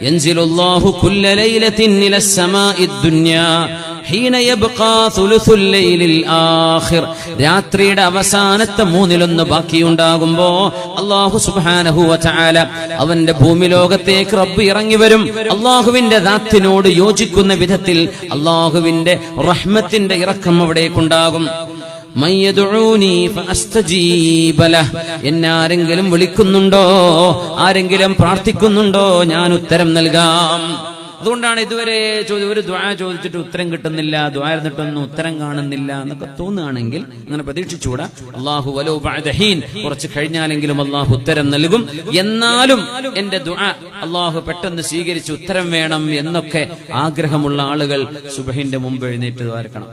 ينزل الله كل ليلة إلى السماء الدنيا حين يبقى ثلث الليل الآخر രാത്രിയുടെ അവസാനത്തെ മൂന്നിലൊന്ന് ബാക്കിയുണ്ടാകുമ്പോ അള്ളാഹു സുബാനഹു വചാല അവന്റെ ഭൂമി ലോകത്തേക്ക് റബ്ബ് ഇറങ്ങി വരും അള്ളാഹുവിന്റെ ദാത്തിനോട് യോജിക്കുന്ന വിധത്തിൽ അള്ളാഹുവിന്റെ റഹ്മത്തിന്റെ ഇറക്കം അവിടേക്കുണ്ടാകും എന്നെ ആരെങ്കിലും വിളിക്കുന്നുണ്ടോ? ആരെങ്കിലും പ്രാർത്ഥിക്കുന്നുണ്ടോ? ഞാൻ ഉത്തരം നൽകാം. അതുകൊണ്ടാണ് ഇതുവരെ ഒരു ദ്വാ ചോദിച്ചിട്ട് ഉത്തരം കിട്ടുന്നില്ല ദ്വാര നിട്ടൊന്നും ഉത്തരം കാണുന്നില്ല എന്നൊക്കെ തോന്നുകയാണെങ്കിൽ അങ്ങനെ പ്രതീക്ഷിച്ചുകൂടാ. അള്ളാഹു വലോ ബഅദഹീൻ കുറച്ച് കഴിഞ്ഞാലെങ്കിലും അള്ളാഹു ഉത്തരം നൽകും. എന്നാലും എന്റെ ദ്വാ അള്ളാഹു പെട്ടെന്ന് സ്വീകരിച്ച് ഉത്തരം വേണം എന്നൊക്കെ ആഗ്രഹമുള്ള ആളുകൾ സുബഹിന്റെ മുമ്പ് എഴുന്നേറ്റ് ദ്വാരക്കണം.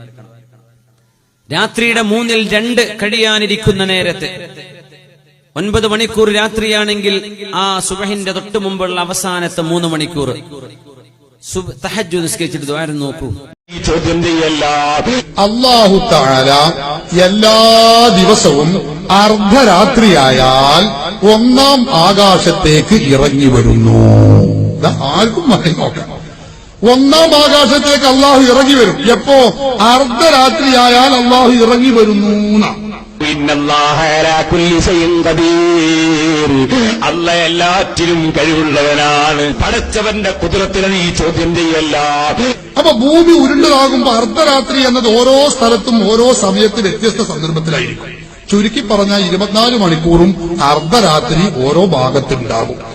രാത്രിയുടെ മൂന്നിൽ രണ്ട് കഴിയാനിരിക്കുന്ന നേരത്ത് ഒൻപത് മണിക്കൂർ രാത്രിയാണെങ്കിൽ ആ സുബഹിന്റെ തൊട്ടു മുമ്പുള്ള അവസാനത്തെ മൂന്ന് മണിക്കൂർ. നിസ്കരിച്ചിട്ട് നോക്കൂ. ഈ ചോദ്യം ചെയ്യല്ല. അള്ളാഹു താര എല്ലാ ദിവസവും അർദ്ധരാത്രിയായാൽ ഒന്നാം ആകാശത്തേക്ക് ഇറങ്ങി വരുന്നു. ദാ ആർക്കും മറ്റേ നോക്കാം ഒന്നാം ആകാശത്തേക്ക് അള്ളാഹു ഇറങ്ങി വരും. എപ്പോ? അർദ്ധരാത്രിയായാൽ അള്ളാഹു ഇറങ്ങി വരുന്നു അല്ല എല്ലാറ്റിനും കഴിവുള്ളവനാണ്. പടച്ചവന്റെ കുതിരത്തിന് നീ ചോദ്യം ചെയ്യല്ല അപ്പൊ ഭൂമി ഉരുണ്ടതാകുമ്പോ അർദ്ധരാത്രി എന്നത് ഓരോ സ്ഥലത്തും ഓരോ സമയത്ത് വ്യത്യസ്ത സന്ദർഭത്തിലായിരിക്കും. ചുരുക്കി പറഞ്ഞാൽ ഇരുപത്തിനാല് മണിക്കൂറും അർദ്ധരാത്രി ഓരോ ഭാഗത്തുണ്ടാകും.